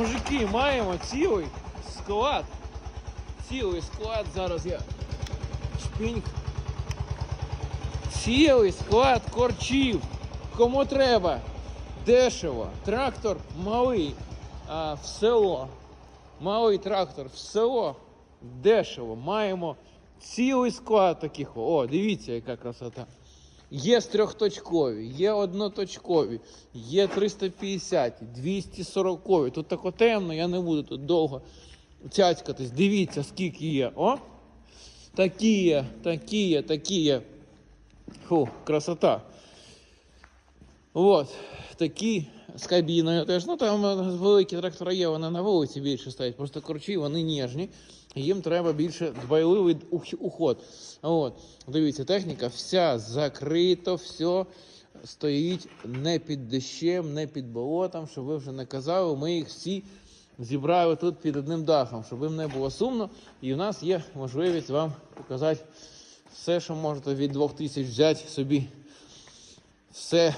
Мужики, маємо цілий склад. Цілий склад. Зараз я шпиньк. Цілий склад корчів. Кому треба? Дешево. Трактор малий. А, в село. Малий трактор в село. Дешево. Маємо цілий склад таких. О, дивіться, яка красота. Є трьохточкові, є одноточкові, є 350, 240. Тут тако темно, я не буду тут довго цяцькатись. Дивіться, скільки є. О! Такі є, такі є, такі є. Фу, красота. От, такі з кабіною теж. Ну там е, великі трактори є, вони на вулиці більше стоять. Просто корчі, вони ніжні. Їм треба більше дбайливий уход. От, дивіться, техніка вся закрита, все стоїть не під дощем, не під болотом, щоб ви вже не казали. Ми їх всі зібрали тут під одним дахом, щоб їм не було сумно. І в нас є можливість вам показати все, що можете від 2000 взяти собі. Все